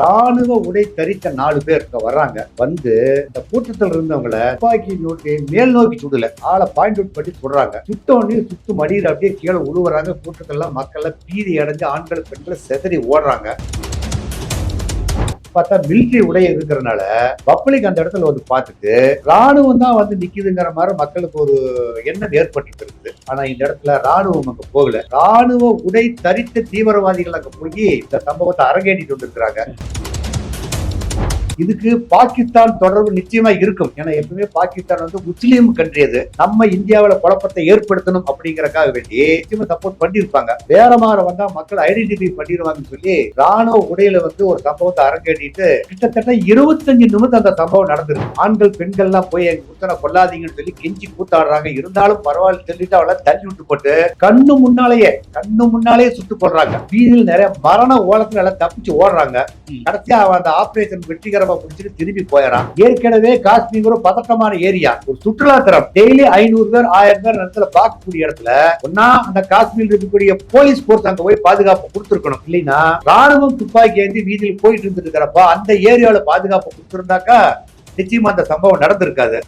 ராணுவ உடை தரித்த நாலு பேர் இங்க வர்றாங்க. வந்து இந்த கூட்டத்தில் இருந்தவங்கள துப்பாக்கி நோட்டி மேல் நோக்கி சுடல. ஆளை பாயிண்ட் அவுட் பண்ணி சுடுறாங்க. சுட்டோன்னு சுத்து மடியில் அப்படியே கீழே உழுவுறாங்க. கூட்டத்தில் மக்கள் பீதி அடைஞ்சு ஆண்கள் பெண்களை செதறி ஓடுறாங்க. பார்த்தா மிலிட்ரி உடை இருக்கிறனால பப்ளிக் அந்த இடத்துல வந்து பார்த்துட்டு ராணுவம் தான் வந்து நிக்குதுங்கிற மாதிரி மக்களுக்கு ஒரு எண்ணம் ஏற்பட்டு இருக்குது. ஆனா இந்த இடத்துல ராணுவம் அங்க போகல. ராணுவ உடை தரித்த தீவிரவாதிகள் அங்க போய் இந்த சம்பவத்தை அரங்கேற்றிட்டு வந்திருக்கிறாங்க. இதுக்கு பாகிஸ்தான் தொடர்பு நிச்சயமா இருக்கும். ஏன்னா எப்பவுமே பாகிஸ்தான் வந்து முஸ்லீம் கண்ட்ரி அது. நம்ம இந்தியாவுல குழப்பத்தை ஏற்படுத்தணும் அப்படிங்கறக்காக வேண்டி நிச்சயமா சப்போர்ட் பண்ணிருப்பாங்க வேற மாதிரி வந்தா மக்கள் ஐடென்டிஃபை பண்ணிடுவாங்கன்னு சொல்லி ராணுவ உடையில வந்து ஒரு சம்பவத்தை அரங்கேறிட்டு கிட்டத்தட்ட இருபத்தஞ்சு நிமிடம் அந்த சம்பவம் நடந்திருக்கு ஆண்கள் பெண்கள்லாம் போய் எங்க புத்தனை கொல்லாதீங்கன்னு சொல்லி கெஞ்சி கூத்தாடுறாங்க. இருந்தாலும் பரவாயில்ல சொல்லிட்டு அவளை தள்ளி விட்டு போட்டு கண்ணு முன்னாலேயே கண்ணு முன்னாலேயே சுட்டு போடுறாங்க. வீதியில் நிறைய மரண ஓலத்துல எல்லாம் தப்பிச்சு ஓடுறாங்க. கடைசியா அந்த ஆபரேஷன் வெற்றிகரமா முடிச்சுட்டு திரும்பி போயிடறான். ஏற்கனவே காஷ்மீர் ஒரு பதட்டமான ஏரியா. ஒரு சுற்றுலா தரம் டெய்லி ஐநூறு பேர் ஆயிரம் பேர் இடத்துல பார்க்கக்கூடிய இடத்துல ஒன்னா அந்த காஷ்மீர் இருக்கக்கூடிய போலீஸ் போர்ஸ் அங்க போய் பாதுகாப்பு கொடுத்துருக்கணும். இல்லைன்னா ராணுவம் துப்பாக்கி ஏந்தி வீதியில் போயிட்டு இருந்துட்டு இருக்கிறப்ப அந்த ஏரியாவில் பாதுகாப்பு கொடுத்துருந்தாக்கா நிச்சயமா அந்த சம்பவம் நடந்திருக்காது.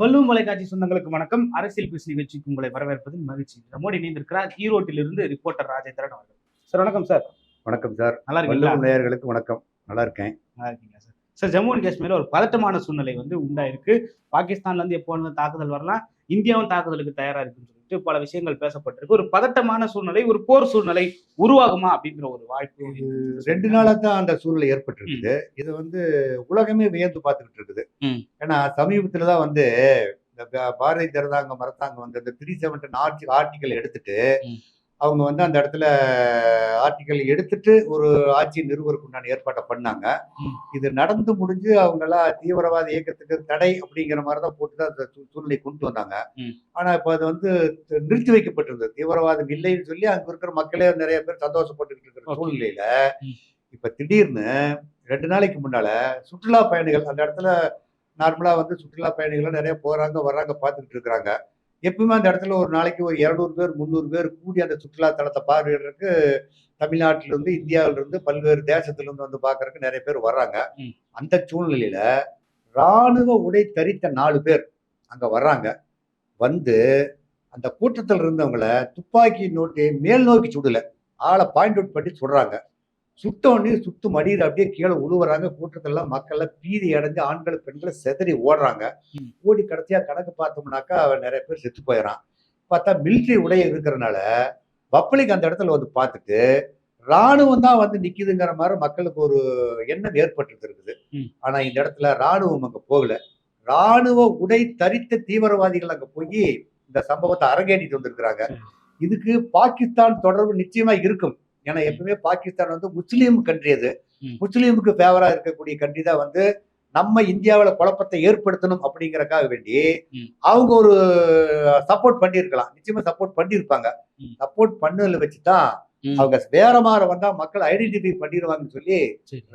வல்லும் தொலைக்காட்சி சொந்தங்களுக்கு வணக்கம். அரசியல் பேசு நிகழ்ச்சிக்கு உங்களை வரவேற்பதில் மகிழ்ச்சி. நம்மோடு இணைந்திருக்கிறார் ஈரோட்டிலிருந்து ரிப்போர்ட்டர் ராஜேந்திரன் அவர்கள். சார் வணக்கம் சார். வணக்கம் சார். நல்லா வள்ளுவம் நேயர்களுக்கு வணக்கம். நல்லா இருக்கேன் நல்லா இருக்கீங்களா சார்? சார் ஜம்மு அண்ட் காஷ்மீர்ல ஒரு பதட்டமான சூழ்நிலை வந்து உண்டாயிருக்கு. பாகிஸ்தான்ல இருந்து எப்போ வேணாலும் தாக்குதல் வரலாம். இந்தியாவும் தாக்குதலுக்கு தயாரா இருக்குன்னு சொல்லிட்டு பல விஷயங்கள் பேசப்பட்டிருக்கு. ஒரு பதட்டமான சூழ்நிலை ஒரு போர் சூழ்நிலை உருவாகுமா அப்படிங்கிற ஒரு வாய்ப்பு ரெண்டு நாளா தான் அந்த சூழ்நிலை ஏற்பட்டிருக்குது. இது வந்து உலகமே வியந்து பார்த்துக்கிட்டு இருக்குது. ஏன்னா சமீபத்துல தான் வந்து இந்த பாரதிய ஜனதாங்கம் அரசாங்கம் வந்து இந்த த்ரீ செவன்டன் ஆர்டி ஆர்டிக்கல் எடுத்துட்டு. அவங்க வந்து அந்த இடத்துல ஆர்டிக்கல் எடுத்துட்டு ஒரு ஆட்சி நிறுவருக்கு உண்டான ஏற்பாட்டை பண்ணாங்க. இது நடந்து முடிஞ்சு அவங்கெல்லாம் தீவிரவாத இயக்கத்துக்கு தடை அப்படிங்கிற மாதிரி தான் போட்டு தான் அந்த சூழ்நிலை கொண்டு வந்தாங்க. ஆனா இப்ப அது வந்து நிறுத்தி வைக்கப்பட்டிருந்தது தீவிரவாதம் இல்லைன்னு சொல்லி அங்க இருக்கிற மக்களே நிறைய பேர் சந்தோஷப்பட்டுக்கிட்டு இருக்கிற. சூழ்நிலையில. இப்ப திடீர்னு ரெண்டு நாளைக்கு முன்னால சுற்றுலா பயணிகள் அந்த இடத்துல நார்மலா வந்து சுற்றுலா பயணிகள் நிறைய போறாங்க வர்றாங்க பார்த்துக்கிட்டு இருக்கிறாங்க எப்பவுமே அந்த இடத்துல ஒரு நாளைக்கு ஒரு இருநூறு பேர் முந்நூறு பேர் கூடி அந்த சுற்றுலா தலத்தை பார்வையிடுறதுக்கு தமிழ்நாட்டில இருந்து இந்தியாவில இருந்து பல்வேறு தேசத்துல இருந்து வந்து பார்க்கறதுக்கு நிறைய பேர் வர்றாங்க. அந்த சூழ்நிலையில ராணுவ உடை தரித்த நாலு பேர் அங்க வர்றாங்க. வந்து அந்த கூட்டத்தில் இருந்தவங்கள துப்பாக்கி நோட்டி மேல் நோக்கி சுடல. ஆளை பாயிண்ட் அவுட் பண்ணி சுடுறாங்க சுட்டோன்னே சுத்து மடியில அப்படியே கீழே உழுவுறாங்க. கூட்டத்தெல்லாம் மக்கள்ல பீதி அடைஞ்சு ஆண்கள் பெண்கள் செதறி ஓடுறாங்க. ஓடி கடைசியா கணக்கு பார்த்தோம்னாக்கா நிறைய பேர் செத்து போயிடறான் பார்த்தா மிலிட்டரி உடை இருக்கிறனால பப்ளிக் அந்த இடத்துல வந்து பார்த்துட்டு ராணுவம் தான் வந்து நிக்குதுங்கிற மாதிரி மக்களுக்கு ஒரு எண்ணம் ஏற்பட்டு இருக்குது. ஆனா இந்த இடத்துல ராணுவம் அங்க போகல. ராணுவ உடை தரித்த தீவிரவாதிகள் அங்க போய் இந்த சம்பவத்தை அரங்கேறிட்டு வந்திருக்கிறாங்க. இதுக்கு பாகிஸ்தான் தொடர்பு நிச்சயமா இருக்கும். ஏன்னா எப்பவுமே பாகிஸ்தான் வந்து முஸ்லீம் கண்ட்ரி அது. முஸ்லீமுக்கு ஃபேவரா இருக்கக்கூடிய கண்ட்ரி தான் வந்து நம்ம இந்தியாவுல குழப்பத்தை ஏற்படுத்தணும் அப்படிங்கறக்காக வேண்டி. அவங்க ஒரு சப்போர்ட் பண்ணியிருக்கலாம் நிச்சயமா சப்போர்ட் பண்ணியிருப்பாங்க. சப்போர்ட் பண்ணதுல வச்சுதான். அவங்க வேற மாற வந்தா மக்கள் ஐடென்டிஃபை பண்ணிடுவாங்கன்னு சொல்லி.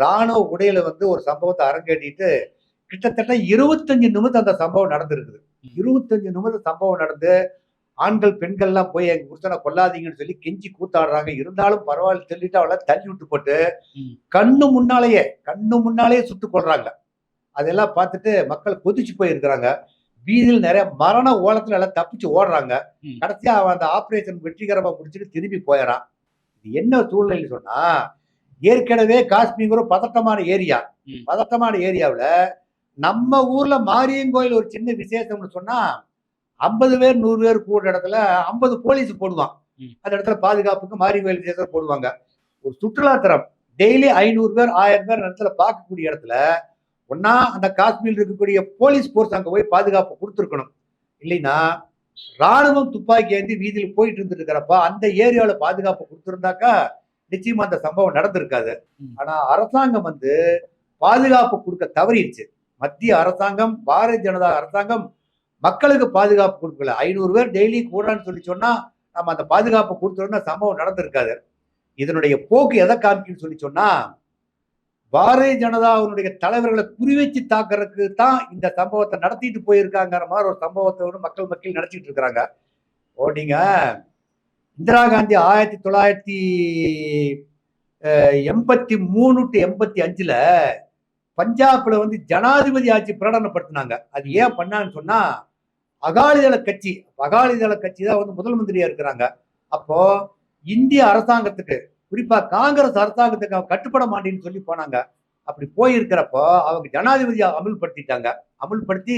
ராணுவ உடையில வந்து ஒரு சம்பவத்தை அரங்கேறிட்டு கிட்டத்தட்ட இருபத்தஞ்சு நிமிடம் அந்த சம்பவம் நடந்திருக்குது. இருபத்தஞ்சு நிமிடம் சம்பவம் நடந்து ஆண்கள் பெண்கள்லாம் போய் எங்க புருஷனை கொல்லாதீங்கன்னு சொல்லி கெஞ்சி கூத்தாடுறாங்க இருந்தாலும் பரவாயில்ல சொல்லிட்டு அவளை தள்ளி விட்டு போட்டு. கண்ணு முன்னாலேயே கண்ணு முன்னாலேயே சுட்டு கொள்றாங்க அதெல்லாம் பார்த்துட்டு மக்கள் கொதிச்சு போயிருக்கிறாங்க வீதியில் நிறைய மரண ஓலத்துல எல்லாம் தப்பிச்சு ஓடுறாங்க. கடைசியா அவன் அந்த ஆபரேஷன் வெற்றிகரமா முடிச்சுட்டு திரும்பி போயிடறான் இது என்ன சூழ்நிலை சொன்னா ஏற்கனவே காஷ்மீர் ஒரு பதட்டமான ஏரியா. பதட்டமான ஏரியாவுல நம்ம ஊர்ல மாரியங்கோயில் ஒரு சின்ன விசேஷம்னு சொன்னா ஐம்பது பேர் நூறு பேர் கூடுற இடத்துல ஐம்பது போலீஸ் போடுவான். அந்த இடத்துல பாதுகாப்புக்கு மாரியங்கோயில் விசேஷம் போடுவாங்க. ஒரு சுற்றுலா தரம். டெய்லி ஐநூறு பேர் ஆயிரம் பேர் இடத்துல பார்க்கக்கூடிய இடத்துல ஒன்னா அந்த காஷ்மீர் இருக்கக்கூடிய போலீஸ் போர்ஸ் அங்க போய் பாதுகாப்பு கொடுத்துருக்கணும். இல்லைன்னா ராணுவம் துப்பாக்கி ஏந்தி வீதியில் போயிட்டு இருந்துட்டு இருக்கிறப்ப அந்த ஏரியாவில் பாதுகாப்பு கொடுத்துருந்தாக்கா நிச்சயமா அந்த சம்பவம் நடந்திருக்காது. ஆனா அரசாங்கம் வந்து பாதுகாப்பு கொடுக்க தவறிடுச்சு. மத்திய அரசாங்கம் பாரதிய ஜனதா அரசாங்கம் மக்களுக்கு பாதுகாப்பு கொடுக்கல. ஐநூறு பேர் டெய்லி கூடான்னு சொல்லி சொன்னால் நம்ம அந்த பாதுகாப்பு கொடுத்துருந்தா சம்பவம் நடந்திருக்காது. இதனுடைய போக்கு எதை காமிக்குன்னு சொல்லி சொன்னா பாரதிய ஜனதாவுடைய தலைவர்களை குறிவச்சு தாக்குறதுக்கு தான் இந்த சம்பவத்தை நடத்திட்டு போயிருக்காங்கிற மாதிரி ஒரு சம்பவத்தை வந்து மக்கள் மக்கள் நடத்திட்டு இருக்கிறாங்க ஓ நீங்க இந்திரா காந்தி ஆயிரத்தி தொள்ளாயிரத்தி எண்பத்தி மூணு டு எண்பத்தி அஞ்சில் பஞ்சாப்ல வந்து ஜனாதிபதி ஆட்சி பிரகடனப்படுத்தினாங்க. அது ஏன் பண்ணான்னு சொன்னா அகாலிதள கட்சி அகாலிதள கட்சி தான் வந்து முதல் மந்திரியா இருக்கிறாங்க. அப்போ இந்திய அரசாங்கத்துக்கு குறிப்பா காங்கிரஸ் அரசாங்கத்துக்கு அவங்க கட்டுப்பட மாட்டேன்னு சொல்லி போனாங்க. அப்படி போயிருக்கிறப்போ அவங்க ஜனாதிபதியை அமுல்படுத்திட்டாங்க. அமுல்படுத்தி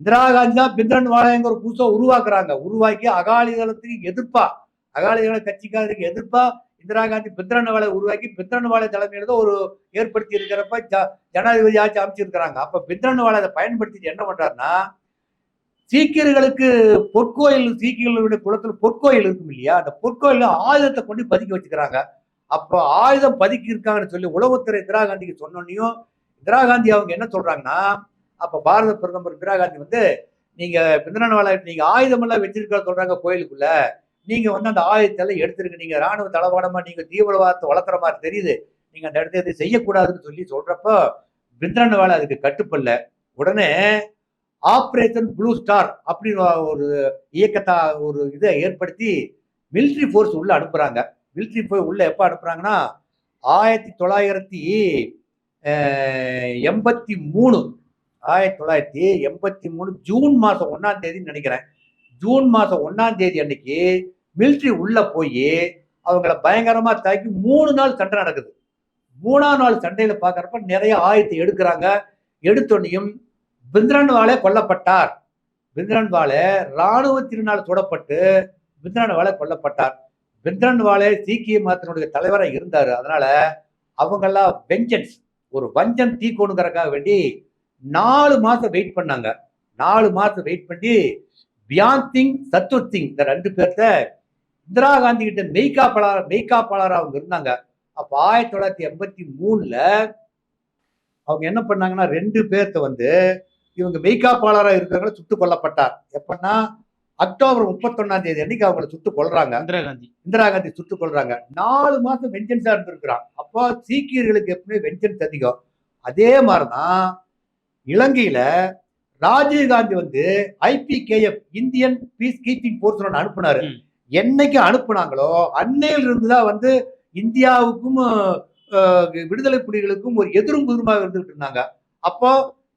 இந்திரா காந்தி தான் பிந்திரன் வாழையங்க ஒரு புதுசா உருவாக்குறாங்க. உருவாக்கி அகாலிதளத்துக்கு எதிர்ப்பா அகாலிதள கட்சிக்காரருக்கு எதிர்ப்பா இந்திரா காந்தி பித்ரன் உருவாக்கி பித்ரன் தலைமையில தான் ஒரு ஏற்படுத்தி இருக்கிறப்ப ஜ- ஜனாதிபதி ஆட்சி அமைச்சிருக்கிறாங்க. அப்ப பித்ரன் அதை பயன்படுத்தி என்ன பண்றாருன்னா சீக்கியர்களுக்கு பொற்கோயில் சீக்கியர்களுடைய குளத்தில் பொற்கோயில் இருக்கும் இல்லையா? அந்த பொற்கோயில ஆயுதத்தை கொண்டு பதுக்கி வச்சுக்கிறாங்க. அப்போ ஆயுதம் பதுக்கி இருக்காங்கன்னு சொல்லி உளவுத்துறை இந்திரா காந்திக்கு சொன்னோன்னையும் இந்திரா காந்தி அவங்க என்ன சொல்றாங்கன்னா அப்ப பாரத பிரதமர் இந்திரா காந்தி வந்து நீங்க பிந்தனவாளை நீங்க ஆயுதம் எல்லாம் வச்சிருக்க சொல்றாங்க கோயிலுக்குள்ள. நீங்க வந்து அந்த ஆயுதத்தெல்லாம் எடுத்துருக்கு எடுத்துருங்க நீங்க ராணுவ தளவாடமா நீங்க தீவிரவாதத்தை வளர்த்துற மாதிரி தெரியுது. நீங்க அந்த இடத்த இதை செய்யக்கூடாதுன்னு சொல்லி சொல்றப்போ வேலை அதுக்கு கட்டுப்படல. உடனே ஆப்ரேஷன் ப்ளூ ஸ்டார் அப்படின்னு ஒரு இயக்கத்தை ஒரு இதை ஏற்படுத்தி மிலிட்ரி ஃபோர்ஸ் உள்ள அனுப்புறாங்க. மிலிட்ரி போய் உள்ள எப்போ அனுப்புறாங்கன்னா ஆயிரத்தி தொள்ளாயிரத்தி எண்பத்தி மூணு ஆயிரத்தி தொள்ளாயிரத்தி எண்பத்தி மூணு ஜூன் மாதம் ஒன்றாம் தேதின்னு நினைக்கிறேன். ஜூன் மாதம் ஒன்றாம் தேதி அன்னைக்கு மிலிட்ரி உள்ள போய் அவங்கள பயங்கரமா தாக்கி மூணு நாள் சண்டை நடக்குது. மூணாம் நாள் சண்டையில பாக்குறப்ப நிறைய ஆயத்தை எடுக்கிறாங்க. எடுத்தோன்னையும் பிந்திரன்வாலே கொல்லப்பட்டார். பிந்திரன்வாலே இராணுவத்தினால் சுடப்பட்டு பிந்திரன்வாலே கொல்லப்பட்டார். பிந்திரன்வாலே சீக்கிய மதத்தினுடைய தலைவராக இருந்தார். அதனால அவங்கெல்லாம் வெஞ்சன்ஸ் ஒரு வஞ்சம் தீக்கோணுங்கிறக்காக வேண்டி நாலு மாசம் வெயிட் பண்ணாங்க. நாலு மாசம் வெயிட் பண்ணி பியான் சிங் சத்துர் சிங் இந்த ரெண்டு பேர்த்த இந்திரா காந்தி கிட்ட மெய்காப்பாளர் மெய்காப்பாளர் அவங்க இருந்தாங்க. அப்ப ஆயிரத்தி தொள்ளாயிரத்தி எண்பத்தி மூணுல அவங்க என்ன பண்ணாங்கன்னா ரெண்டு பேர்த்த வந்து இவங்க மெய்காப்பாளராக இருக்கிறவங்கள சுட்டு கொல்லப்பட்டார். எப்பன்னா அக்டோபர் முப்பத்தொன்னாம் தேதி அன்னைக்கு அவங்கள சுட்டு கொல்றாங்க. இந்திரா காந்தி. இந்திரா காந்தி சுட்டுக் கொள்றாங்க நாலு மாசம் வெஞ்சன்ஸா இருந்திருக்கிறான். அப்போ சீக்கியர்களுக்கு எப்பவுமே வெஞ்சன்ஸ் அதிகம். அதே மாதிரிதான் இலங்கையில ராஜீவ் காந்தி வந்து IPKF Indian peace keeping force ஒன்று அனுப்புனாரு. என்னைக்கு அனுப்புனாங்களோ அன்னையில இருந்துதான் வந்து இந்தியாவுக்கும் விடுதலை புலிகளுக்கும் ஒரு எதிரும் புதிருமாக இருந்துகிட்டு இருந்தாங்க. அப்போ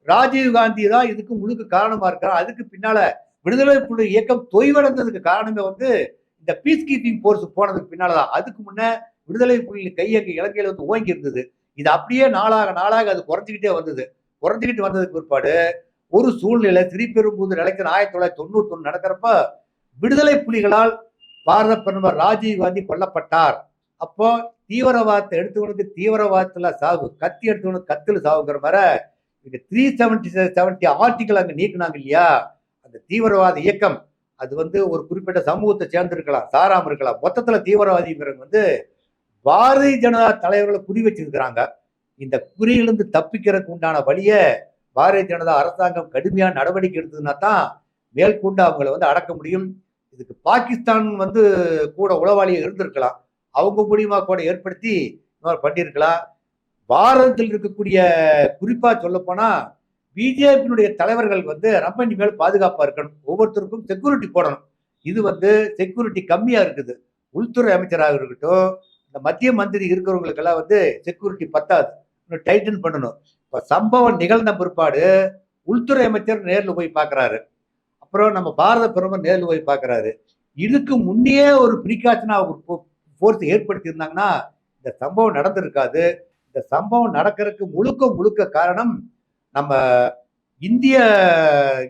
ராஜீவ் காந்தி தான் இதுக்கு முழுக்க காரணமா இருக்காரு. அதுக்கு பின்னால விடுதலை புலி இயக்கம் தொய்வடைந்ததுக்கு காரணமே வந்து இந்த பீஸ் கீப்பிங் போர்ஸ் போனதுக்கு பின்னாலதான் அதுக்கு முன்ன விடுதலை புலி கையங்க இலங்கையில வந்து ஓங்கி இருந்தது. இது அப்படியே நாளாக நாளாக அது குறைஞ்சிக்கிட்டே வந்தது. குறைஞ்சிக்கிட்டு வந்ததுக்கு பிற்பாடு ஒரு சூழ்நிலை திருப்பெரும்புதூர் நிலைக்கிற ஆயிரத்தி தொள்ளாயிரத்தி தொண்ணூத்தி ஒன்று நடக்கிறப்ப விடுதலை புலிகளால் பாரத பிரதமர் ராஜீவ் காந்தி கொல்லப்பட்டார். அப்போ தீவிரவாதத்தை எடுத்தவனுக்கு தீவிரவாதத்தில் சாவு கத்தி எடுத்துக்கணும் கத்தில் சாவுங்கிற மாதிரி இந்த த்ரீ செவன்டி செவன்டி ஆர்டிக்கல் அங்கே நீக்கினாங்க இல்லையா? அந்த தீவிரவாத இயக்கம் அது வந்து ஒரு குறிப்பிட்ட சமூகத்தை சேர்ந்திருக்கலாம் சாராம இருக்கலாம். மொத்தத்தில் தீவிரவாதிங்கிறவங்க வந்து பாரதிய ஜனதா தலைவர்களை குறி வச்சிருக்கிறாங்க. இந்த குறியிலிருந்து தப்பிக்கிறதுக்கு உண்டான வழியை பாரதிய ஜனதா அரசாங்கம் கடுமையான நடவடிக்கை எடுத்ததுன்னா தான் மேற்கொண்டு அவங்கள வந்து அடக்க முடியும். இதுக்கு பாகிஸ்தான் வந்து கூட உளவாளியாக இருந்திருக்கலாம். அவங்க மூலியமா கூட ஏற்படுத்தி இந்த மாதிரி பண்ணியிருக்கலாம். பாரதத்தில் இருக்கக்கூடிய குறிப்பாக சொல்ல பிஜேபியினுடைய தலைவர்கள் வந்து ரொம்ப இனிமேல் பாதுகாப்பாக இருக்கணும். ஒவ்வொருத்தருக்கும் செக்யூரிட்டி போடணும். இது வந்து செக்யூரிட்டி கம்மியாக இருக்குது. உள்துறை அமைச்சராக இருக்கட்டும் இந்த மத்திய மந்திரி இருக்கிறவங்களுக்கெல்லாம் வந்து செக்யூரிட்டி பத்தாது. இன்னும் டைட்டன் பண்ணணும். இப்போ சம்பவம் நிகழ்ந்த பிற்பாடு உள்துறை அமைச்சர் நேரில் போய் பார்க்குறாரு அப்புறம் நம்ம பாரத பிரதமர் நேரில் போய் பார்க்குறாரு. இதுக்கு முன்னே ஒரு பிரிகாஷனா ஒரு போர்ஸ் ஏற்படுத்தியிருந்தாங்கன்னா இந்த சம்பவம் நடந்திருக்காது. இந்த சம்பவம் நடக்கிறதுக்கு முழுக்க முழுக்க காரணம் நம்ம இந்திய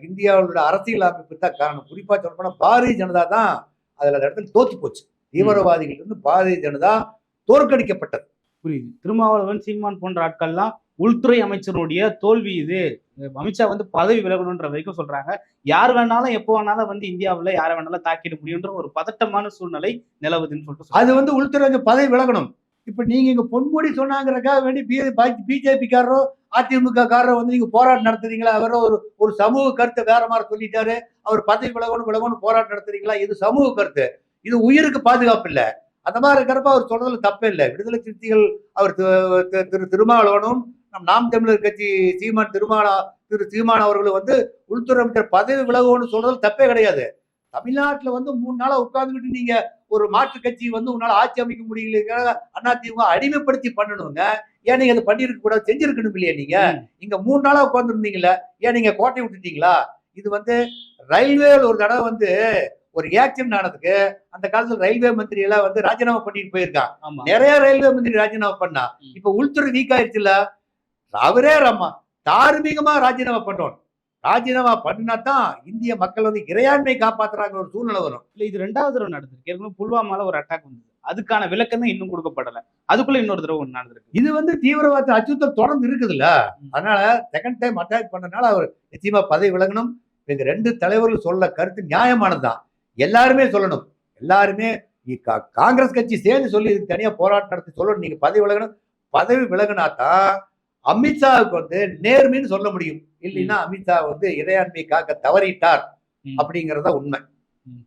இந்தியாவோட அரசியல் அமைப்பு தான் காரணம். குறிப்பாக சொல்ல போனா பாரதிய ஜனதா தான் அதில் அந்த இடத்துல தோத்து போச்சு. தீவிரவாதிகளிருந்து பாரதிய ஜனதா தோற்கடிக்கப்பட்டது. புரியுது. திருமாவளவன் சீமான் போன்ற ஆட்கள்லாம் உள்துறை அமைச்சருடைய தோல்வி இது. அமித்ஷா வந்து பதவி விலகணுன்ற வரைக்கும் சொல்றாங்க. யார் வேணாலும் எப்போ வேணாலும் வந்து இந்தியாவில் யாரை வேணாலும் தாக்கிட முடியுன்ற ஒரு பதட்டமான சூழ்நிலை நிலவுதுன்னு சொல்லிட்டு அது வந்து உள்துறை பதவி விலகணும். இப்ப நீங்க இங்க பொன்முடி சொன்னாங்கிறக்காக வேண்டி பிஜேபிக்காரரோ அதிமுக காரரோ வந்து நீங்க போராட்டம் நடத்துறீங்களா? அவரோ ஒரு ஒரு சமூக கருத்தை வேற மாதிரி சொல்லிட்டாரு. அவர் பதவி விலகணும் விலகணும் போராட்டம் நடத்துறீங்களா? இது சமூக கருத்து. இது உயிருக்கு பாதுகாப்பு இல்லை. அந்த மாதிரி இருக்கிறப்ப அவர் சொல்றதுல தப்பே இல்லை. விடுதலை சிறுத்தைகள் அவர் திரு திருமாவளவனும் நம் நாம் தமிழர் கட்சி சீமான் திருமாலா திரு சீமான் அவர்களும் வந்து உள்துறை அமைச்சர் பதவி விலகணும்னு சொல்றது தப்பே கிடையாது. தமிழ்நாட்டுல வந்து மூணு நாளா உட்கார்ந்துக்கிட்டு நீங்க ஒரு மாற்று கட்சி வந்து உன்னால ஆட்சி அமைக்க முடியல அதிமுக அடிமைப்படுத்தி பண்ணணுங்க. ஏன் நீங்க அதை பண்ணிருக்க கூடாது செஞ்சிருக்கணும் இல்லையா நீங்க? இங்க மூணு நாளா உட்கார்ந்து இருந்தீங்கல்ல ஏன் நீங்க கோட்டை விட்டுட்டீங்களா? இது வந்து ரயில்வேல ஒரு தடவை வந்து ஒரு ஆக்சிடென்ட் ஆனதுக்கு அந்த காலத்துல ரயில்வே மந்திரி எல்லாம் வந்து ராஜினாமா பண்ணிட்டு போயிருக்கான். நிறைய ரயில்வே மந்திரி ராஜினாமா பண்ணா. இப்ப உள்துறை வீக் ஆயிருச்சுல்ல. அவரே ரம்மா. தார்மீகமா ராஜினாமா பண்ணணும் ராஜினாமா பண்ணா தான் இந்திய மக்கள் வந்து இறையாண்மை காப்பாத்துறாங்க ஒரு சூழ்நிலை வரும். இல்ல இது ரெண்டாவது தடவை நடந்திருக்கு. ஏற்கனவே புல்வாமால ஒரு அட்டாக் வந்தது. அதுக்கான விளக்கம் தான் இன்னும் கொடுக்கப்படல. அதுக்குள்ள இன்னொரு தடவை ஒண்ணு நடந்திருக்கு. இது வந்து தீவிரவாத அச்சுறுத்தல் தொடர்ந்து இருக்குதுல்ல. அதனால செகண்ட் டைம் அட்டாக் பண்ணனால அவர் நிச்சயமா பதவி விலகணும். எங்க ரெண்டு தலைவர்கள் சொல்ல கருத்து நியாயமானதுதான். எல்லாருமே சொல்லணும். எல்லாருமே காங்கிரஸ் கட்சி சேர்ந்து சொல்லி இதுக்கு தனியா போராட்டம் நடத்தி சொல்லணும். நீங்க பதவி விலகணும். பதவி விலகினாதான் அமித்ஷாவுக்கு வந்து நேர்மைன்னு சொல்ல முடியும். இல்லைன்னா அமித்ஷா வந்து இறையாண்மை காக்க தவறிட்டார். அப்படிங்கறத உண்மை.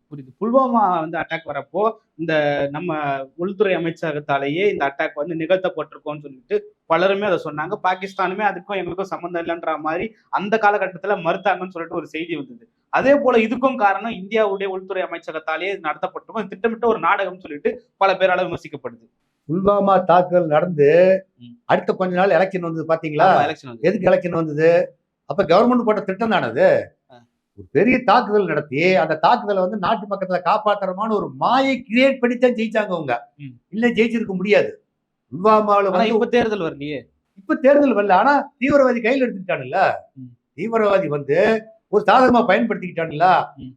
புரியுது. புல்வாமா வந்து அட்டாக் வரப்போ இந்த நம்ம உள்துறை அமைச்சகத்தாலேயே இந்த அட்டாக் வந்து நிகழ்த்தப்பட்டிருக்கோம்னு சொல்லிட்டு பலருமே அதை சொன்னாங்க. பாகிஸ்தானுமே அதுக்கும் எங்களுக்கும் சம்மந்தம் இல்லைன்ற மாதிரி அந்த காலகட்டத்துல மறுத்தாங்கன்னு சொல்லிட்டு ஒரு செய்தி வந்தது. அதே போல இதுக்கும் காரணம் இந்தியாவுடைய உள்துறை அமைச்சகத்தாலேயே நடத்தப்பட்டிருக்கும். திட்டமிட்ட ஒரு நாடகம் சொல்லிட்டு பல பேரால விமர்சிக்கப்படுது. புல்வாமா தாக்குதல் நடந்து. அடுத்த கொஞ்ச நாள் எலெக்ஷன் வந்தது பாத்தீங்களா எதுக்கு எலெக்ஷன் வந்தது அப்ப கவர்மெண்ட் போட்ட திட்டம் தானே அது ஆ. ஒரு பெரிய தாக்குதல் நடத்தி அந்த தாக்குதலை வந்து நாட்டு மக்கத்துல காப்பாத்துறமான ஒரு மாயை கிரியேட் பண்ணி தான் ஜெயிச்சாங்க அவங்க. இல்ல ஜெயிச்சிருக்க முடியாது புல்வாமாவில் வந்து இப்ப தேர்தல் வரலையே இப்ப தேர்தல் வரல ஆனா தீவிரவாதி கையில் எடுத்துக்கிட்டானுல்ல. தீவிரவாதி வந்து ஒரு சாதகமா பயன்படுத்திக்கிட்டானுல்ல.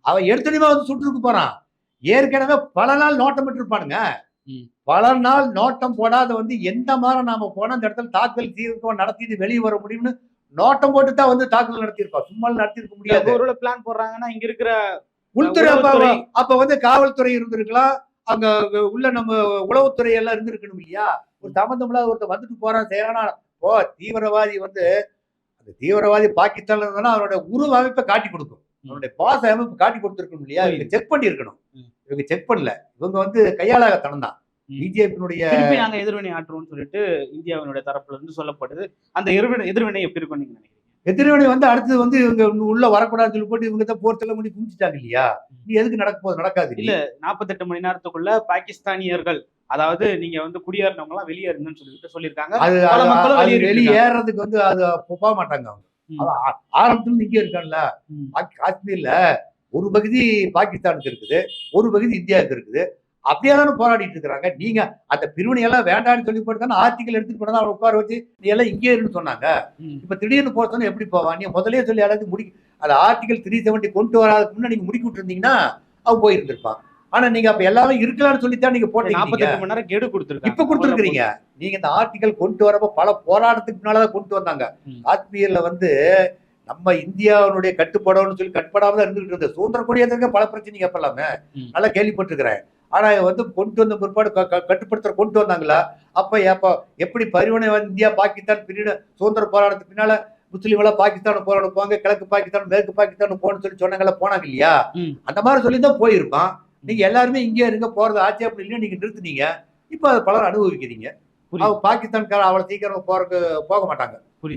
அவன் எடுத்தனிமா வந்து சுட்டுருக்கு போறான் ஏற்கனவே பல நாள் நோட்டம் இருப்பானுங்க. பல நாள் நோட்டம் போடாத வந்து எந்த மாதிரி நாம போனா அந்த இடத்துல தாக்குதல் தீவிரம் நடத்திட்டு வெளியே வர முடியும்னு நோட்டம் போட்டு தான் வந்து தாக்குதல் நடத்தியிருக்கோம். சும்மா நடத்தியிருக்க முடியாது. ஒரு பிளான் போடுறாங்கன்னா இங்க இருக்கிற உள்துறை அப்ப வந்து காவல்துறை இருந்திருக்கலாம். அங்க உள்ள நம்ம உளவுத்துறை எல்லாம் இருந்திருக்கணும் இல்லையா? ஒரு சம்பந்தம் இல்லாத ஒருத்தர் வந்துட்டு போறான் செய்யறானா? ஓ தீவிரவாதி வந்து அந்த தீவிரவாதி பாகிஸ்தான்ல இருந்தா அவனோட உருவ அமைப்பை காட்டி கொடுக்கும். அவனுடைய பாச அமைப்பு காட்டி கொடுத்துருக்கணும் இல்லையா? இவங்க செக் பண்ணி இருக்கணும் ம். இவங்க செக் பண்ணல. இவங்க வந்து கையாளாகத்தனம் தான் ம். பிஜேபியினுடைய நாங்க எதிர்வினை ஆற்றுவோம்னு சொல்லிட்டு இந்தியாவினுடைய தரப்புல இருந்து சொல்லப்படுது அந்த எதிர்வினை எதிர்வினை எப்படி இருக்கும் நீங்க நினைக்கிறீங்க? எதிர்வினை வந்து அடுத்தது வந்து இவங்க உள்ள வரக்கூடாதுன்னு சொல்லி போட்டு இவங்க தான் போர் செல்ல முடி குமிச்சிட்டாங்க இல்லையா? நீ எதுக்கு நடக்க போகுது நடக்காது இல்ல நாற்பத்தெட்டு மணி நேரத்துக்குள்ள பாகிஸ்தானியர்கள் அதாவது நீங்க வந்து குடியேறினவங்க எல்லாம் வெளியேறுங்கன்னு சொல்லிட்டு சொல்லியிருக்காங்க. அது வெளியேறதுக்கு வந்து அது போக மாட்டாங்க அவங்க. ஆரம்பத்துல இங்கே இருக்கான்ல காஷ்மீர்ல ஒரு பகுதி பாகிஸ்தானுக்கு இருக்குது ஒரு பகுதி இந்தியாவுக்கு இருக்குது. அப்படியே தானே போராடிட்டு இருக்கிறாங்க. நீங்க அந்த பிரிவினை எல்லாம் வேண்டாம்னு சொல்லி போட்டு தானே எடுத்துட்டு போனா அவரை உட்கார வச்சு நீ எல்லாம் இங்கே இருன்னு சொன்னாங்க. இப்ப திடீர்னு போறதுன்னு எப்படி போவான் நீ முதலே சொல்லி யாராவது முடி அந்த ஆர்டிகல் த்ரீ செவன்டி கொண்டு வராதுக்கு முன்னாடி நீங்க முடுக்கி விட்டுருந்தீங்கன்னா அவன் போயிருந்திருப்பான் ஆனா நீங்க அப்ப எல்லாமே இருக்கலாம்னு சொல்லித்தான் நீங்க போட்டீங்க நாற்பத்தெட்டு மணி நேரம் கெடு கொடுத்துருக்காங்க. இப்ப கொடுத்துருக்கீங்க நீங்க இந்த ஆர்டிகல் கொண்டு வரப்ப பல போராட்டத்துக்கு முன்னாலதான் கொண்டு வந்தாங்க. காஷ்மீர்ல வந்து நம்ம இந்தியாவுடைய கட்டுப்படணும்னு சொல்லி கட்டுப்படாம தான் இருந்துகிட்டு இருந்தது. சுதந்திர கொடியேற்றதுக்கு பல பிரச்சனைங்க அப்பலாமே ம். நல்லா கேள்விப்பட்டிருக்கிறேன். ஆனா வந்து கொண்டு வந்த பிற்பாடு க- க- கட்டுப்படுத்துற கொண்டு வந்தாங்களா? அப்ப எப்ப எப்படி பரிவனை வந்து இந்தியா பாகிஸ்தான் பிரிவினை சுதந்திர போராட்டத்துக்கு பின்னால முஸ்லீம் எல்லாம் பாகிஸ்தான் போராட போங்க கிழக்கு பாகிஸ்தான் மேற்கு பாகிஸ்தான் போகணும்னு சொல்லி சொன்னாங்கல்ல போனாங்க இல்லையா. அந்த மாதிரி சொல்லி தான் போயிருப்பான். நீங்க எல்லாருமே இங்கே இருங்க போறது ஆட்சேபம் இல்லையா நீங்க நிறுத்துனீங்க. இப்ப அதை பலர் அனுபவிக்கிறீங்க. பாகிஸ்தான்கார அவ்வளவு சீக்கிரம் போறதுக்கு போக மாட்டாங்க.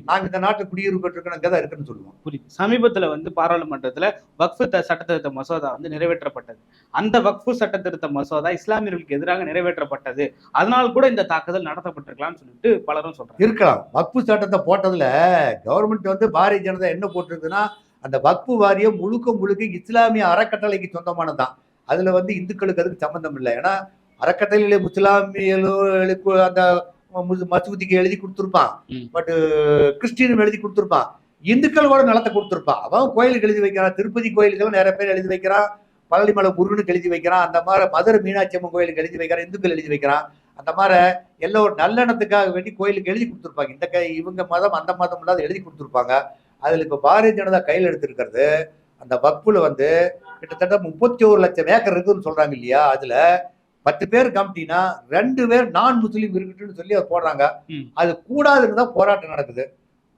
நாங்க இந்த நாட்டுல குடியுரிமை பெற்றிருக்கோம் இங்க தான் இருக்குன்னு சொல்லுவோம். புரியுது. சமீபத்துல வந்து பாராளுமன்றத்துல வக்ஃபு சட்டத்திருத்த மசோதா வந்து நிறைவேற்றப்பட்டது. அந்த வக்ஃபு சட்டத்திருத்த மசோதா இஸ்லாமியர்களுக்கு எதிராக நிறைவேற்றப்பட்டது. அதனால் கூட இந்த தாக்குதல் நடத்தப்பட்டிருக்கலாம்னு சொல்லிட்டு பலரும் சொல்றாங்க. இருக்கலாம். வக்பு சட்டத்தை போட்டதுல கவர்மெண்ட் வந்து பாரதிய ஜனதா என்ன போட்டிருக்குன்னா அந்த வக்பு வாரியம் முழுக்க முழுக்க இஸ்லாமிய அறக்கட்டளைக்கு சொந்தமானதுதான். அதுல வந்து இந்துக்களுக்கு அதுக்கு சம்பந்தம் இல்லை. ஏன்னா அறக்கட்டளையில முஸ்லாமியர்களுக்கு அந்த மசூதிக்கு எழுதி கொடுத்துருப்பான். பட் கிறிஸ்டியனும் எழுதி கொடுத்துருப்பான். இந்துக்கள் கூட நிலத்தை கொடுத்துருப்பான். அவன் கோயிலுக்கு எழுதி வைக்கிறான். திருப்பதி கோயிலுக்கெல்லாம் நிறைய பேர் எழுதி வைக்கிறான். பழனிமலை முருகனுக்கு எழுதி வைக்கிறான். அந்த மாதிரி மதுரை மீனாட்சி அம்மன் கோயிலுக்கு எழுதி வைக்கிறான். இந்துக்கள் எழுதி வைக்கிறான். அந்த மாதிரி எல்லாம் ஒரு நல்லெண்ணத்துக்காக வேண்டி கோயிலுக்கு எழுதி கொடுத்துருப்பாங்க. இந்த கை இவங்க மதம் அந்த மதம் இல்லாத எழுதி கொடுத்துருப்பாங்க. அதுல இப்ப பாரதிய ஜனதா கையில் எடுத்திருக்கிறது அந்த வக்புல வந்து கிட்டத்தட்ட முப்பத்தி ஒரு லட்சம் ஏக்கர் இருக்குன்னு சொல்றாங்க இல்லையா? அதுல பத்து பேர் கமிட்டினா ரெண்டு பேர் நான் முஸ்லீம் இருக்கட்டும்னு சொல்லி அதை போடுறாங்க. அது கூடாதுன்னு தான் போராட்டம் நடக்குது.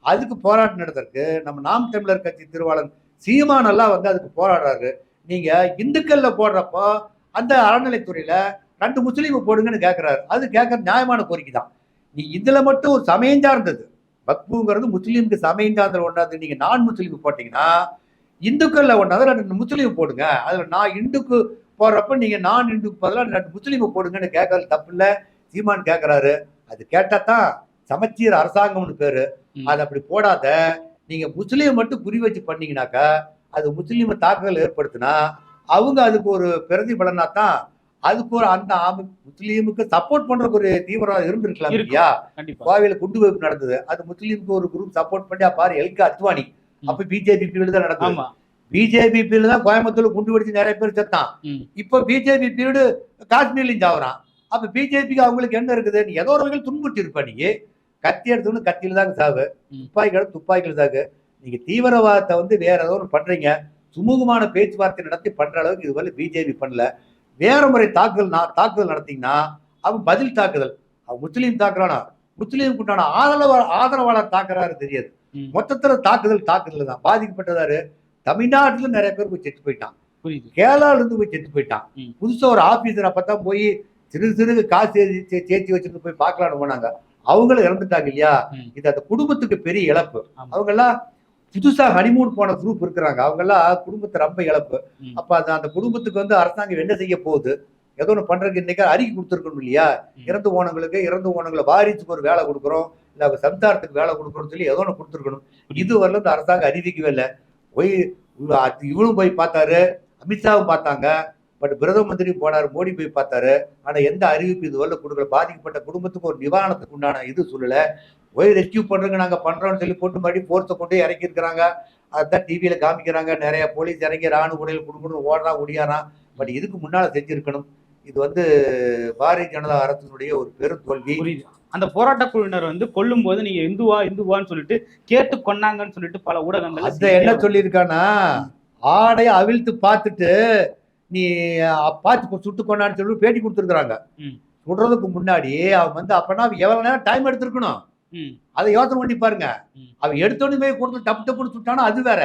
அதுக்கு போராட்டம் நடத்துறதுக்கு நம்ம நாம் தமிழர் கட்சி திருவாளன் சீமான் எல்லாம் வந்து அதுக்கு போராடுறாரு. நீங்க இந்துக்கள்ல போடுறப்போ அந்த அறநிலைத்துறையில ரெண்டு முஸ்லீம் போடுங்கன்னு கேட்கிறாரு அது கேட்கற நியாயமான கோரிக்கை தான். நீ இதுல மட்டும் ஒரு சமயம் சார்ந்தது. வக்புங்கிறது முஸ்லீமுக்கு சமயம் சார்ந்த ஒன்றாது நீங்க நான் முஸ்லீம் போட்டீங்கன்னா இந்துக்கள்ல ஒன்றாவது ரெண்டு முஸ்லீம் போடுங்க. அதுல நான் இந்துக்கு போறப்ப நீங்க நான் இந்து பதிலாக ரெண்டு முஸ்லீமை போடுங்கன்னு கேட்கறது தப்பு இல்ல சீமான் கேட்கறாரு அது கேட்டா தான் சமச்சீர் அரசாங்கம்னு பேரு. அது அப்படி போடாத. நீங்க முஸ்லீம் மட்டும் குறி வச்சு பண்ணீங்கன்னாக்கா அது முஸ்லீம் தாக்குதல் ஏற்படுத்தினா அவங்க அதுக்கு ஒரு பிரதிபலனா தான் அதுக்கு ஒரு அந்த முஸ்லீமுக்கு சப்போர்ட் பண்றதுக்கு ஒரு தீவிரவாதம் இருந்திருக்கலாம். இல்லையா? கோவையில குண்டு வைப்பு நடந்தது. அது முஸ்லீமுக்கு ஒரு குரூப் சப்போர்ட் பண்ணி பாரு எல்கே அத்வானி. அப்ப பிஜேபி தான் ஆமா. பிஜேபி பீரியட் தான் கோயம்புத்தூர்ல குண்டு வெடிச்சு நிறைய பேர் செத்தான். இப்ப பிஜேபி பீரியடு காஷ்மீர்லயும் சாவறான். அப்ப பிஜேபிக்கு அவங்களுக்கு என்ன இருக்குது? நீ ஏதோ ஒரு வகையில் துன்புறுத்தி இருப்ப நீ. கத்தி எடுத்தவனு கத்தியில தாங்க சாவு. ம். துப்பாக்கிகள் துப்பாக்கிகள் சாகு நீங்க தீவிரவாதத்தை வந்து வேற ஏதோ ஒன்று பண்றீங்க. சுமூகமான பேச்சுவார்த்தை நடத்தி பண்ற அளவுக்கு இதுவரை பிஜேபி பண்ணல. வேற முறை தாக்குதல் தாக்குதல் நடத்தீங்கன்னா அவன் பதில் தாக்குதல். அவன் முஸ்லீம் தாக்குறானா? முஸ்லீமுக்கு உண்டான ஆதரவாளர் ஆதரவாளர் தாக்குறாரு தெரியாது. மொத்தத்துல தாக்குதல் தாக்குதல் தான். பாதிக்கப்பட்டதாரு தமிழ்நாட்டுல நிறைய பேர் போய் செத்து போயிட்டான் கேரளால இருந்து போய் செத்து போயிட்டான். புதுசா ஒரு ஆபீசர் அப்பதான் போய் சிறு சிறு காசு சேர்த்து வச்சுட்டு போய் பார்க்கலாம்னு போனாங்க. அவங்களும் இறந்துட்டாங்க இல்லையா. இது அந்த குடும்பத்துக்கு பெரிய இழப்பு. அவங்க எல்லாம் புதுசா ஹனிமூன் போன குரூப் இருக்கிறாங்க. அவங்க எல்லாம் குடும்பத்தை ரொம்ப இழப்பு. அப்ப அது அந்த குடும்பத்துக்கு வந்து அரசாங்கம் என்ன செய்ய போகுது? ஏதோ ஒண்ணு பண்றதுக்கு இன்னைக்கு அறிக்கை கொடுத்துருக்கணும் இல்லையா. இறந்து போனவங்களுக்கு இறந்து போனவங்களை வாரிசுக்கு ஒரு வேலை கொடுக்குறோம். இல்ல சம்சாரத்துக்கு வேலை கொடுக்குறோம்னு சொல்லி ஏதோ ஒண்ணு கொடுத்துருக்கணும். இது வரல இந்த அரசாங்கம் அறிவிக்கவே இல்லை. போய் இவ- போய் பார்த்தாரு அமித்ஷாவும் பார்த்தாங்க பட் பிரதம மந்திரி போனார் மோடி போய் பார்த்தாரு ஆனால் எந்த அறிவிப்பு இது வரல கொடுக்கல. பாதிக்கப்பட்ட குடும்பத்துக்கு ஒரு நிவாரணத்துக்கு உண்டான இது சொல்லலை. போய் ரெஸ்கியூ பண்றோங்க நாங்கள் பண்ணுறோம்னு சொல்லி போட்டு மறுபடியும் போர்த்தை கொண்டு இறக்கியிருக்கிறாங்க. அதுதான் டிவியில் காமிக்கிறாங்க நிறைய போலீஸ் இறங்கி ராணுவ உடையில் கொடுக்கணும் ஓடுறான் ஒடியாரான் பட் இதுக்கு முன்னால் செஞ்சிருக்கணும். இது வந்து பாரதிய ஜனதா அரசினுடைய ஒரு பெரும் தோல்வி அந்த போராட்ட குழுவினர் வந்து கொல்லும் போது நீங்க இந்துவா இந்துவான்னு சொல்லிட்டு கேட்டு கொன்னாங்கன்னு சொல்லிட்டு பல ஊடகங்கள் அந்த என்ன சொல்லியிருக்கானா ஆடைய அவிழ்த்து பார்த்துட்டு நீ பார்த்து சுட்டு கொண்டான்னு சொல்லி பேட்டி கொடுத்துருக்காங்க ம். சுடுறதுக்கு முன்னாடி அவன் வந்து அப்பனா எவ்வளவு நேரம் டைம் எடுத்திருக்கணும்? அதை யோசனை பண்ணி பாருங்க. அவன் எடுத்தோன்னு போய் கூட்டத்தில் டப்பு டப்புன்னு சுட்டானா அது வேற.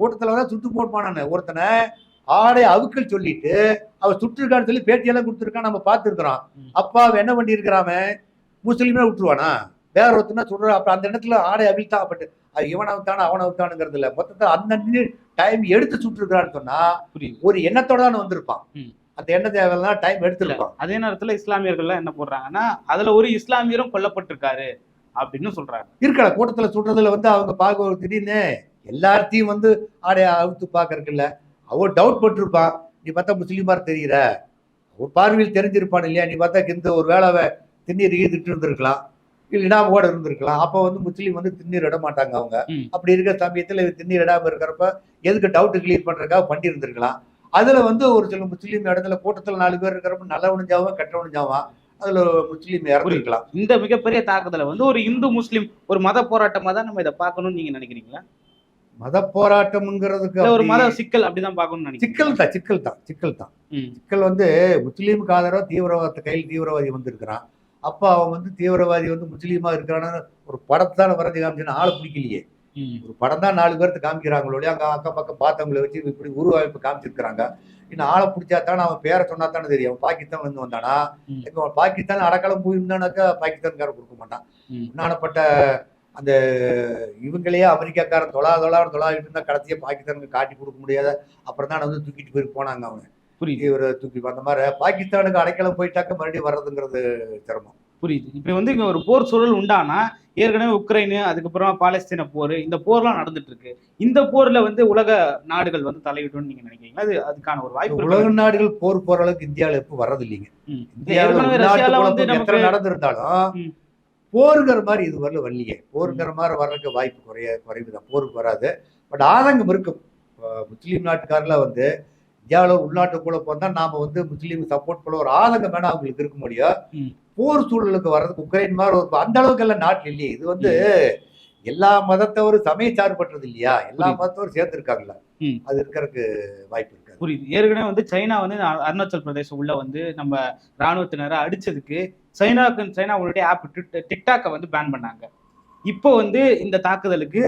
கூட்டத்துல வந்து சுட்டு போட்டானு ஒருத்தனை ஆடை அவுக்கள் சொல்லிட்டு அவன் சுட்டிருக்கான்னு சொல்லி பேட்டியெல்லாம் கொடுத்துருக்கான். நம்ம பார்த்துருக்குறோம். ம். அப்பா அவன் என்ன பண்ணியிருக்கிறாம முஸ்லீமே விட்டுருவானா? வேற ஒருத்தனா சொல்ற அப்ப அந்த இடத்துல ஆடை அவிழ்த்தான் பட்டு அது இவன் அவுத்தானு அவன் அவுத்தானுங்கிறது இல்ல. மொத்தத்தில் அந்த டைம் எடுத்து சுட்டுருக்கான்னு சொன்னா ஒரு எண்ணத்தோட தான் வந்திருப்பான். அந்த எண்ணத்தை டைம் எடுத்திருப்பான். அதே நேரத்துல இஸ்லாமியர்கள்லாம் என்ன போடுறாங்கன்னா அதுல ஒரு இஸ்லாமியரும் கொல்லப்பட்டிருக்காரு அப்படின்னு சொல்றாங்க. இருக்கல கூட்டத்துல சுடுறதுல வந்து அவங்க பார்க்க திடீர்னு எல்லாத்தையும் வந்து ஆடைய அவுத்து பார்க்கறதுக்கு இல்ல. அவன் டவுட் பட்டிருப்பான். நீ பார்த்தா முஸ்லீமா தெரியுற. ஒரு பார்வையில் தெரிஞ்சிருப்பான் இல்லையா? நீ பார்த்தா இந்த ஒரு வேலை திண்ணீர் ஈதுட்டு இருந்திருக்கலாம். இல்லைன்னா ஓட இருந்திருக்கலாம். அப்போ வந்து முஸ்லீம் வந்து திண்ணீர் இட மாட்டாங்க அவங்க. அப்படி இருக்கிற சமயத்துல திண்ணீர் இடாம இருக்கிறப்ப எதுக்கு டவுட் கிளியர் பண்றதுக்காக பண்ணி இருந்திருக்கலாம் அதுல வந்து ஒரு சில முஸ்லீம் இடத்துல கூட்டத்துல நாலு பேர் இருக்கிறப்ப நல்லவனும் ஜாவான் கெட்டவனும் ஜாவான் அதுல முஸ்லீம் இறந்துருக்கலாம். இந்த மிகப்பெரிய தாக்குதலை வந்து ஒரு இந்து முஸ்லிம் ஒரு மத போராட்டமா தான் நம்ம இதை பார்க்கணும்னு நீங்க நினைக்கிறீங்களா? மத போராட்டம்ங்கிறதுக்கு ஒரு மத சிக்கல் அப்படிதான் நினைக்கிறீங்க சிக்கல் தான் சிக்கல் தான் சிக்கல் தான். சிக்கல் வந்து முஸ்லீமுக்கு ஆதரவா தீவிரவாத கையில் தீவிரவாதி வந்திருக்கிறான். அப்ப அவன் வந்து தீவிரவாதி வந்து முஸ்லீமா இருக்கிறான்னு ஒரு படத்தை தான் வரைஞ்சு காமிச்சுன்னா ஆளை பிடிக்கலையே. ஒரு படம் தான் நாலு பேர்த்து காமிக்கிறாங்களோ அங்க அக்கம் பக்கம் பார்த்தவங்களை வச்சு இப்படி உருவாய்ப்பு காமிச்சிருக்கிறாங்க. இன்னும் ஆளை பிடிச்சா தானே அவன் பேரை சொன்னா தானே தெரியும். அவன் பாகிஸ்தான் வந்து வந்தானா. இப்போ அவன் பாகிஸ்தான் அடக்காலம் போயிருந்தானாக்கா பாகிஸ்தான்காரன் கொடுக்க மாட்டான். ம். உண்டானப்பட்ட அந்த இவங்களையே அமெரிக்காக்காரன் தொழா தொழான்னு தொழாவிட்டு இருந்தா கடைசியா பாகிஸ்தானுக்கு காட்டி கொடுக்க முடியாத அப்புறம் தான் வந்து தூக்கிட்டு போய் போனாங்க அவங்க புரியுது. இவரை தூக்கி அந்த மாதிரி பாகிஸ்தானுக்கு அடைக்கலம் போயிட்டாக்க மறுபடியும் வர்றதுங்கிறது சிரமம். புரியுது. இப்ப வந்து இங்க ஒரு போர் சூழல் உண்டானா ஏற்கனவே உக்ரைனு அதுக்கப்புறம் பாலஸ்தீன போர் இந்த போர்லாம் நடந்துட்டு இருக்கு இந்த போர்ல வந்து உலக நாடுகள் வந்து தலையிடணும்னு நீங்க நினைக்கிறீங்களா? அது அதுக்கான ஒரு வாய்ப்பு உலக இருக்கா? நாடுகள் போர் போற அளவுக்கு இந்தியாவில் எப்போ வர்றது இல்லைங்க. இந்தியாவில் நடந்திருந்தாலும். போருங்கிற மாதிரி இது வரல வரலையே. போருங்கிற மாதிரி வர்றதுக்கு வாய்ப்பு குறைய குறைவு தான். போருக்கு வராது. பட் ஆதங்கம் இருக்கும். இப்போ முஸ்லீம் நாட்டுக்காரில் வந்து இந்தியாவில் உள்நாட்டு குழப்பம் தான் நாம வந்து முஸ்லீம் சப்போர்ட் பண்ண ஒரு ஆதங்கம் வேணா அவங்களுக்கு இருக்க முடியும். போர் சூழலுக்கு வர்றதுக்கு உக்ரைன் மாதிரி ஒரு அந்த அளவுக்கு எல்லாம் நாட்டில் இல்லையே. இது வந்து எல்லா மதத்தவரும் சமய சார்பற்றது இல்லையா? எல்லா. மதத்தவரும் சேர்ந்துருக்காங்கல்ல. ம். அது இருக்கிறதுக்கு வாய்ப்பு இருக்காது. புரியுது. ஏற்கனவே வந்து சைனா வந்து அருணாச்சல் பிரதேசம் உள்ள வந்து நம்ம ராணுவத்தினரை அடிச்சதுக்கு சைனாக்கு சைனாவுடைய ஆப் டிக்டாக்கை வந்து பேன் பண்ணாங்க. இப்போ வந்து இந்த தாக்குதலுக்கு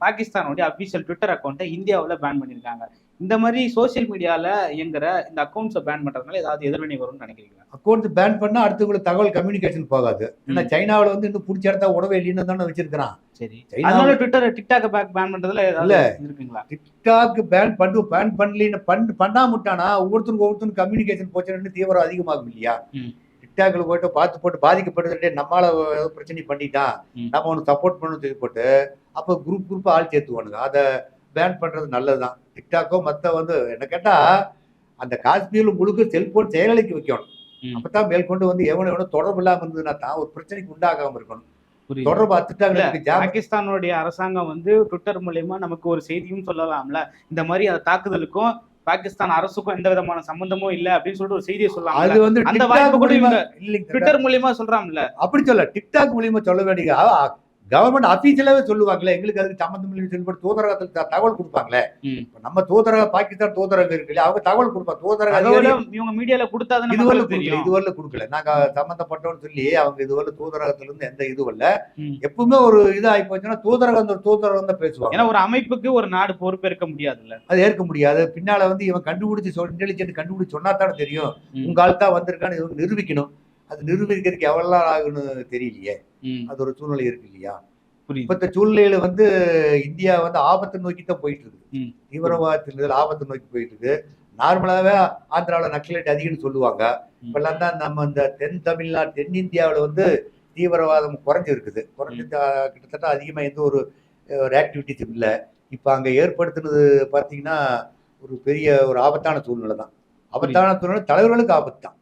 பாகிஸ்தானுடைய அபிஷியல் ட்விட்டர் அக்கௌண்ட்டை இந்தியாவுல பேன் பண்ணியிருக்காங்க இந்த மாதிரி சோஷியல் மீடியால இயங்குற இந்த அக்கௌண்ட்ஸை பேன் பண்றதுனால ஏதாவது எதிர்வினை வரும்னு நினைக்கிறீங்களா? அக்கௌண்ட் பேன் பண்ணா அடுத்தவங்களுக்கு தகவல் கம்யூனிகேஷன் போகாது. ஏன்னா சைனாவுல வந்து இன்னும் பிடிச்ச இடத்த உடவே இல்லைன்னு தானே வச்சிருக்கிறான். சரி. அதனால ட்விட்டர் டிக்டாக் பேக் பேன் பண்றதுல ஏதாவது இருக்குங்களா டிக்டாக் பேன் பண்ணு பேன் பண்ணலின்னு பண்ண பண்ணாமட்டானா ஒவ்வொருத்தருக்கு ஒவ்வொருத்தரும் கம்யூனிகேஷன் போச்சுன்னு தீவிரம் அதிகமாகும் இல்லையா. டிக்டாக்ல போயிட்டு பார்த்து போட்டு பாதிக்கப்படுறது நம்மளால ஏதோ பிரச்சனை பண்ணிட்டான். ம். நம்ம அவனுக்கு சப்போர்ட் பண்ணணும் போட்டு அப்போ குரூப் குரூப் ஆள் சேர்த்துவானுங்க. அதை பேன் பண்றது நல்லதுதான். டிக்டாக்கோ மத்த வந்து என்ன கேட்டா அந்த காஷ்மீர்ல முழுக்க செல்போன் செயலிழக்கி வைக்கணும். ம். அப்பதான் மேற்கொண்டு வந்து எவனும் எவனும் தொடர்பு இல்லாம இருந்ததுன்னா தான் ஒரு பிரச்சனைக்கு உண்டாகாம இருக்கணும். தொடர்பு அத்துட்டாங்க பாகிஸ்தானுடைய அரசாங்கம் வந்து ட்விட்டர் மூலியமா நமக்கு ஒரு செய்தியும் சொல்லலாம்ல. இந்த மாதிரி அந்த தாக்குதலுக்கும் பாகிஸ்தான் அரசுக்கும் எந்த விதமான சம்பந்தமும் இல்ல அப்படின்னு சொல்லிட்டு ஒரு செய்தியை அது சொல்லலாம் வந்து அந்த வாய்ப்பு கூட ட்விட்டர் மூலியமா சொல்றாங்கல்ல. அப்படி சொல்ல டிக்டாக் மூலியமா சொல்ல வேண்டிய கவர்மெண்ட் அபிஷியலாவே சொல்லுவாங்களே எங்களுக்கு அதுக்கு சம்பந்தம் இல்லைன்னு சொல்லி தூதரகத்தில் தகவல் கொடுப்பாங்களே. நம்ம தூதரக பாகிஸ்தான் தூதரகம் இருக்கு இல்லையா அவங்க தகவல் கொடுப்பாங்க தூதரக இவங்க மீடியால கொடுத்தாதான் இதுவரை கொடுக்கல இதுவரை கொடுக்கல. நாங்க சம்பந்தப்பட்டோம்னு சொல்லி அவங்க இதுவரை தூதரகத்துல இருந்து எந்த இது இல்ல. எப்பவுமே ஒரு இது ஆகி போச்சுன்னா தூதரகம் தூதரகம் தான் பேசுவாங்க. ஏன்னா ஒரு அமைப்புக்கு ஒரு நாடு பொறுப்பேற்க முடியாதுல்ல. அது ஏற்க முடியாது. பின்னால வந்து இவன் கண்டுபிடிச்சு சொல் இன்டெலிஜென்ட் கண்டுபிடிச்சு சொன்னா தானே தெரியும். உங்க ஆள் தான் வந்திருக்கான்னு நிரூபிக்கணும். அது நிரூபிக்கிறதுக்கு எவ்வளவு நாள் ஆகுன்னு தெரியலையே. அது ஒரு சூழ்நிலை இருக்கு இல்லையா? இப்பத்த சூழ்நிலையில வந்து இந்தியா வந்து ஆபத்தை நோக்கி தான் போயிட்டு இருக்குது ம். தீவிரவாதத்தில் ஆபத்தை நோக்கி போயிட்டு இருக்கு நார்மலாவே ஆந்திராவில நக்சலைட் அதிகம்னு சொல்லுவாங்க. இப்பெல்லாம் தான் நம்ம இந்த தென் தமிழ்நாடு தென்னிந்தியாவுல வந்து தீவிரவாதம் குறைஞ்சு இருக்குது குறைஞ்சு கிட்டத்தட்ட அதிகமா எந்த ஒரு ஒரு ஆக்டிவிட்டிஸ் இல்லை. இப்போ அங்க ஏற்படுத்தினது பார்த்தீங்கன்னா ஒரு பெரிய ஒரு ஆபத்தான சூழ்நிலை தான் ஆபத்தான சூழ்நிலை தலைவர்களுக்கு ஆபத்து தான்